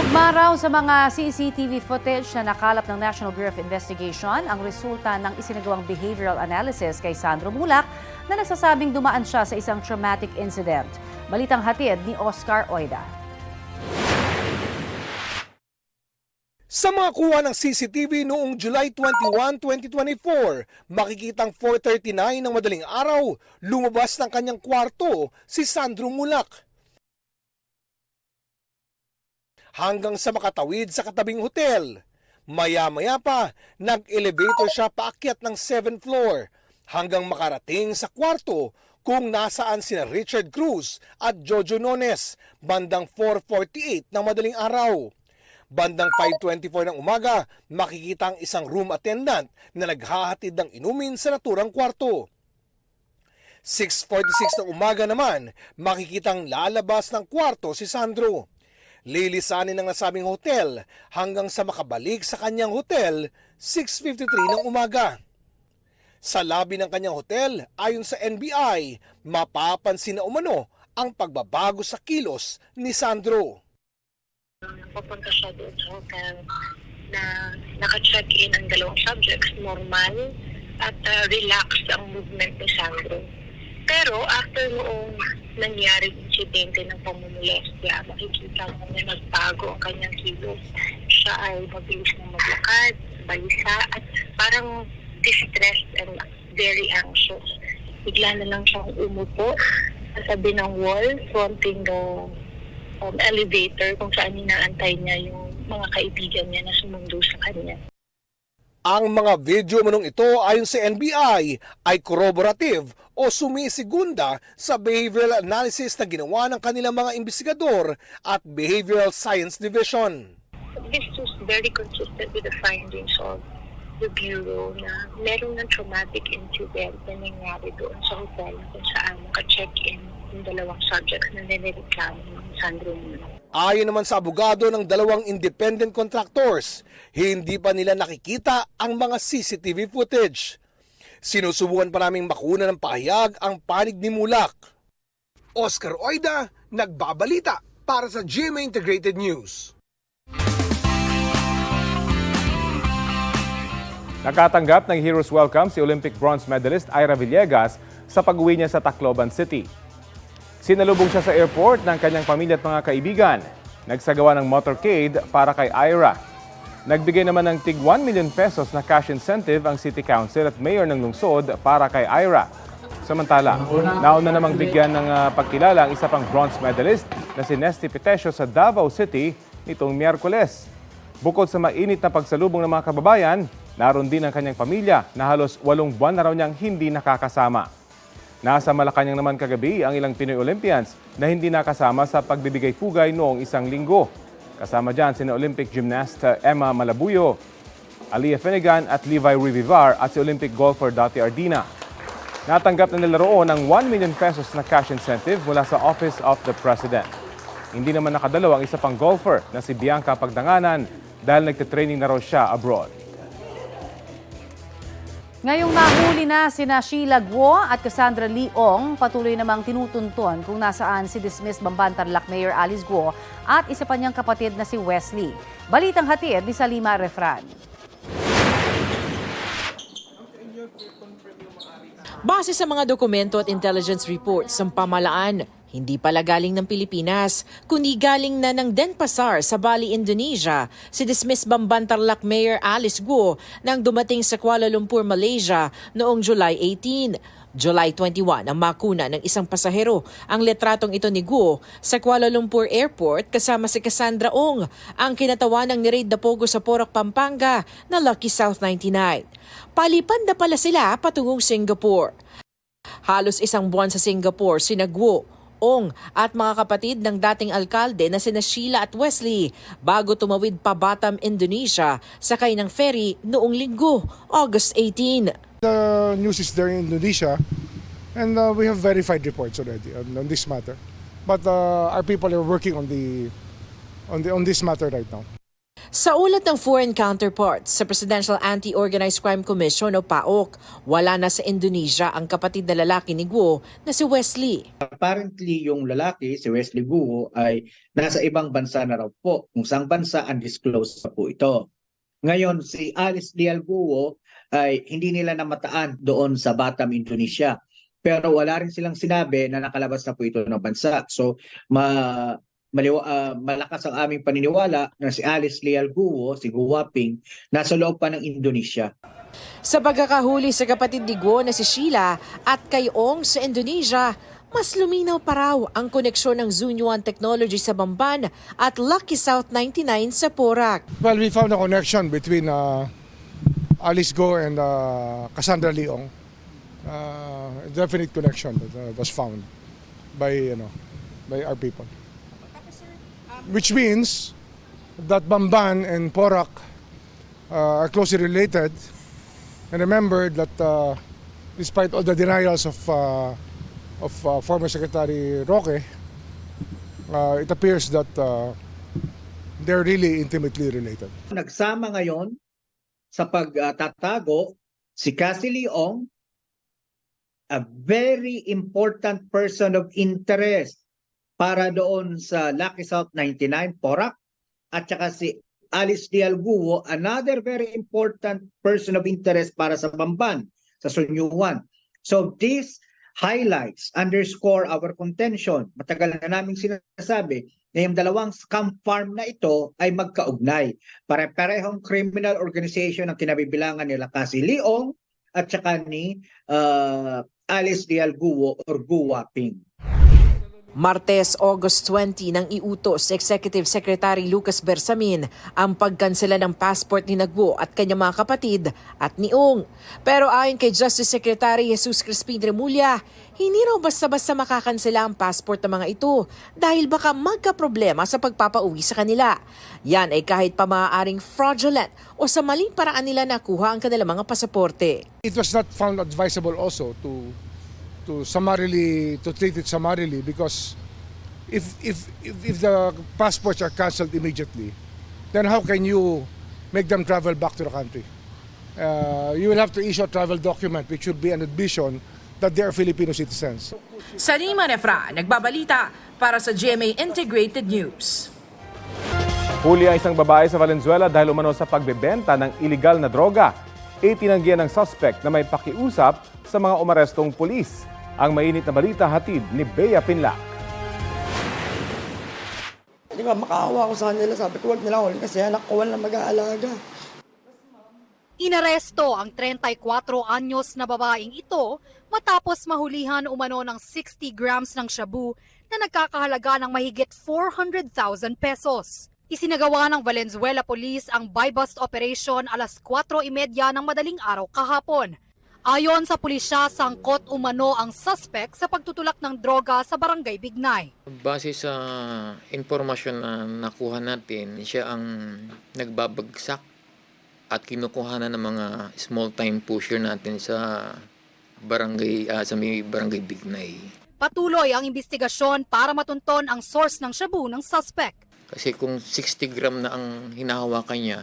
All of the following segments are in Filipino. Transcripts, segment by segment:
Tugma raw sa mga CCTV footage na nakalap ng National Bureau of Investigation ang resulta ng isinagawang behavioral analysis kay Sandro Mulak na nagsasabing dumaan siya sa isang traumatic incident. Balitang hatid ni Oscar Oida. Sa mga kuha ng CCTV noong July 21, 2024, makikitang 4.39 ng madaling araw, lumabas ng kanyang kwarto si Sandro Mulak. Hanggang sa makatawid sa katabing hotel. Maya-maya pa, nag-elevator siya paakyat ng 7th floor hanggang makarating sa kwarto kung nasaan sina Richard Cruz at Jojo Nones bandang 4.48 ng madaling araw. Bandang 5.24 ng umaga, makikita ang isang room attendant na naghahatid ng inumin sa naturang kwarto. 6.46 ng umaga naman, makikitang lalabas ng kwarto si Sandro. Lilisanin ng nasabing hotel hanggang sa makabalik sa kanyang hotel 6.53 ng umaga. Sa labi ng kanyang hotel, ayon sa NBI, mapapansin na umano ang pagbabago sa kilos ni Sandro. Papunta siya doon sa hotel na naka-check-in ang dalawang subjects, normal at uh, relaxed ang movement ni Sandro. Pero after noong nangyari insidente ng pamumulestya, makikita mo na nagbago ang kanyang kilos. Siya ay mabilis na maglakad, balisa, at parang distressed and very anxious. Bigla na lang siyang umupo sa tabi ng wall, fronting the um, elevator kung saan inaantay niya yung mga kaibigan niya na sumundo sa kanya. Ang mga video manong ito ayon sa NBI ay corroborative o sumisigunda sa behavioral analysis na ginawa ng kanilang mga investigador at Behavioral Science Division. This was very consistent with the findings of the Bureau na meron ng traumatic incident na nangyari doon sa hotel kung saan naka-check-in yung dalawang subjects na nireklamo ng Sandro Muna. Ayon naman sa abogado ng dalawang independent contractors, hindi pa nila nakikita ang mga CCTV footage. Sinusubukan pa naming makuna ng pahayag ang panig ni Mulak. Oscar Oida, nagbabalita para sa GMA Integrated News. Nakatanggap ng Hero's Welcome si Olympic bronze medalist Ira Villegas sa pag-uwi niya sa Tacloban City. Sinalubong siya sa airport ng kanyang pamilya at mga kaibigan. Nagsagawa ng motorcade para kay Ira. Nagbigay naman ng tig 1 million pesos na cash incentive ang City Council at Mayor ng lungsod para kay Ira. Samantala, nauna namang bigyan ng ah, pagkilala ang isa pang bronze medalist na si Nesty Petesio sa Davao City nitong Miyerkules. Bukod sa mainit na pagsalubong ng mga kababayan, naroon din ang kanyang pamilya na halos walong buwan na raw niyang hindi nakakasama. Nasa Malacanang naman kagabi ang ilang Pinoy Olympians na hindi nakasama sa pagbibigay pugay noong isang linggo. Kasama dyan sina Olympic gymnast Emma Malabuyo, Aliyah Finnegan at Levi Rivivar at si Olympic golfer Dati Ardina. Natanggap na nila roon ng 1 million pesos na cash incentive mula sa Office of the President. Hindi naman nakadalaw ang isa pang golfer na si Bianca Pagdanganan dahil nagtitraining na raw siya abroad. Ngayong nahuli na sina Sheila Guo at Cassandra Leong, patuloy namang tinutunton kung nasaan si dismissed Bambantarlac Mayor Alice Guo at isa pa niyang kapatid na si Wesley. Balitang hatid ni Salima Refran. Base sa mga dokumento at intelligence reports ng pamalaan, hindi pala galing ng Pilipinas, kundi galing na ng Denpasar sa Bali, Indonesia, si dismissed Bambantarlac Mayor Alice Guo nang dumating sa Kuala Lumpur, Malaysia noong July 18. July 21 ang makuna ng isang pasahero ang letratong ito ni Guo sa Kuala Lumpur Airport kasama si Cassandra Ong, ang kinatawanang ni Raid Dapogo sa Porac, Pampanga na Lucky South 99. Palipad na pala sila patungong Singapore. Halos isang buwan sa Singapore, sina Guo, Ong at mga kapatid ng dating alkalde na sina Sheila at Wesley bago tumawid pa Batam, Indonesia sakay ng ferry noong linggo, August 18. The news is there in Indonesia, and uh, we have verified reports already on, on this matter. But uh, our people are working on the on the on this matter right now. Sa ulat ng foreign counterparts sa Presidential Anti-Organized Crime Commission o PAOK, wala na sa Indonesia ang kapatid na lalaki ni Guo na si Wesley. apparently yung lalaki, si Wesley Guo, ay nasa ibang bansa na raw po. Kung saang bansa, undisclosed pa po ito. Ngayon, si Alice Dial Guo ay hindi nila namataan doon sa Batam, Indonesia. Pero wala rin silang sinabi na nakalabas na po ito ng bansa. So, ma maliwa, ah, malakas ang aming paniniwala na si Alice Leal Guo, si Guwaping, nasa loob pa ng Indonesia. Sa pagkakahuli sa kapatid ni Guo na si Sheila at kay Ong sa Indonesia, mas luminaw pa raw ang koneksyon ng Zunyuan Technology sa Bamban at Lucky South 99 sa Porac. Well, we found a connection between uh, Alice Go and uh, Cassandra Leong. Uh, a definite connection that uh, was found by you know by our people. Which means that Bamban and Porac uh, are closely related. And remember that uh, despite all the denials of uh, of uh, former Secretary Roque, uh, it appears that uh, they're really intimately related. Nagsama ngayon sa pagtatago si Cassie Leong, a very important person of interest para doon sa Lucky South 99, Porac, at saka si Alice Dialguo, another very important person of interest para sa Bamban, sa Sunyuan. So this highlights, underscore our contention. Matagal na namin sinasabi na yung dalawang scam farm na ito ay magkaugnay. Pare-parehong criminal organization ang kinabibilangan nila kasi Leong at saka ni uh, Alice Dialguo or Guwaping. Martes, August 20 nang iutos Executive Secretary Lucas Bersamin ang pagkansela ng passport ni Nagbo at kanyang mga kapatid at ni Ong. Pero ayon kay Justice Secretary Jesus Crispin Remulla, hindi raw basta-basta makakansela ang passport ng mga ito dahil baka magka-problema sa pagpapauwi sa kanila. Yan ay kahit pa maaaring fraudulent o sa maling paraan nila nakuha ang kanilang mga pasaporte. It was not found advisable also to to summarily to treat it summarily because if if if, if the passports are cancelled immediately, then how can you make them travel back to the country? Uh, you will have to issue a travel document which should be an admission that they are Filipino citizens. Salima Refra, nagbabalita para sa GMA Integrated News. Huli ang isang babae sa Valenzuela dahil umano sa pagbebenta ng iligal na droga. Itinanggihan ng suspect na may pakiusap sa mga umarestong pulis. Ang mainit na balita hatid ni Bea Pinlac. Di ba, makaawa ko sa kanila. Sabi ko, wag nila huli kasi anak ko wala mag-aalaga. Inaresto ang 34 anyos na babaeng ito matapos mahulihan umano ng 60 grams ng shabu na nagkakahalaga ng mahigit 400,000 pesos. Isinagawa ng Valenzuela Police ang buy-bust operation alas 4.30 ng madaling araw kahapon. Ayon sa pulisya, sangkot umano ang suspect sa pagtutulak ng droga sa barangay Bignay. Base sa impormasyon na nakuha natin, siya ang nagbabagsak at kinukuha na ng mga small time pusher natin sa barangay ah, sa may barangay Bignay. Patuloy ang investigasyon para matunton ang source ng shabu ng suspect. Kasi kung 60 gram na ang hinahawakan niya,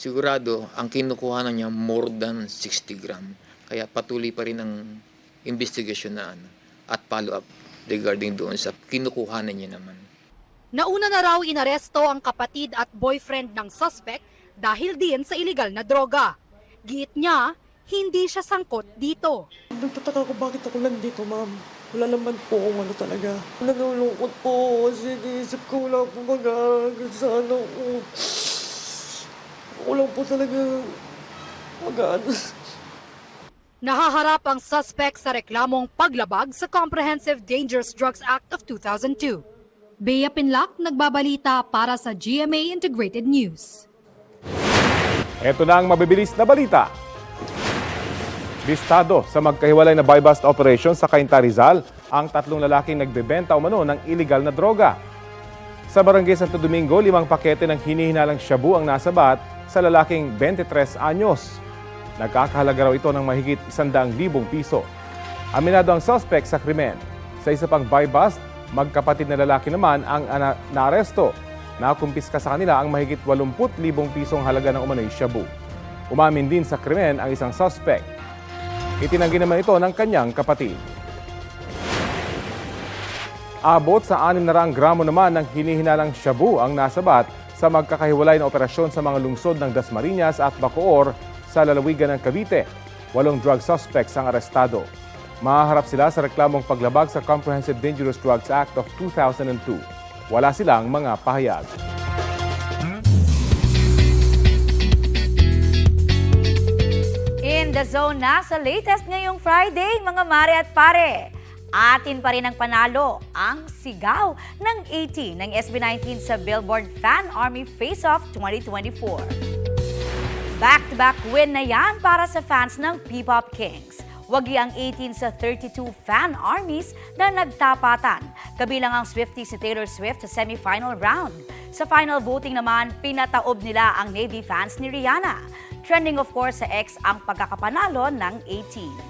sigurado ang kinukuha na niya more than 60 gram. Kaya patuloy pa rin ang investigasyon na ano, at follow up regarding doon sa kinukuha na niya naman. Nauna na raw inaresto ang kapatid at boyfriend ng suspect dahil din sa illegal na droga. Giit niya, hindi siya sangkot dito. Nagtataka ko bakit ako nandito, ma'am. Wala naman po kung ano talaga. Nalulungkot po kasi iniisip ko wala po mag-aaral sa ano ko. Lang po talaga mag-aaral. Nahaharap ang suspect sa reklamong paglabag sa Comprehensive Dangerous Drugs Act of 2002. Bea Pinlac, nagbabalita para sa GMA Integrated News. Ito na ang mabibilis na balita. Bistado sa magkahiwalay na buy-bust operation sa Cainta Rizal ang tatlong lalaking nagbebenta umano ng illegal na droga. Sa barangay Santo Domingo, limang pakete ng hinihinalang shabu ang nasabat sa lalaking 23 anyos. Nagkakahalaga raw ito ng mahigit 100,000 piso. Aminado ang suspect sa krimen. Sa isa pang buy-bust, magkapatid na lalaki naman ang naaresto. Nakumpiska sa kanila ang mahigit 80,000 pisong halaga ng umano'y shabu. Umamin din sa krimen ang isang suspect. Itinanggi naman ito ng kanyang kapatid. Abot sa 600 gramo naman ng hinihinalang shabu ang nasabat sa magkakahiwalay na operasyon sa mga lungsod ng Dasmariñas at Bacoor sa lalawigan ng Cavite. Walong drug suspects ang arestado. Mahaharap sila sa reklamong paglabag sa Comprehensive Dangerous Drugs Act of 2002. Wala silang mga pahayag. In the zone na sa latest ngayong Friday, mga mare at pare. Atin pa rin ang panalo, ang sigaw ng 18 ng SB19 sa Billboard Fan Army Face-Off 2024. Back-to-back win na yan para sa fans ng P-Pop Kings. Wagi ang 18 sa 32 fan armies na nagtapatan. Kabilang ang Swiftie si Taylor Swift sa semifinal round. Sa final voting naman, pinataob nila ang Navy fans ni Rihanna. Trending of course sa X ang pagkakapanalo ng 18.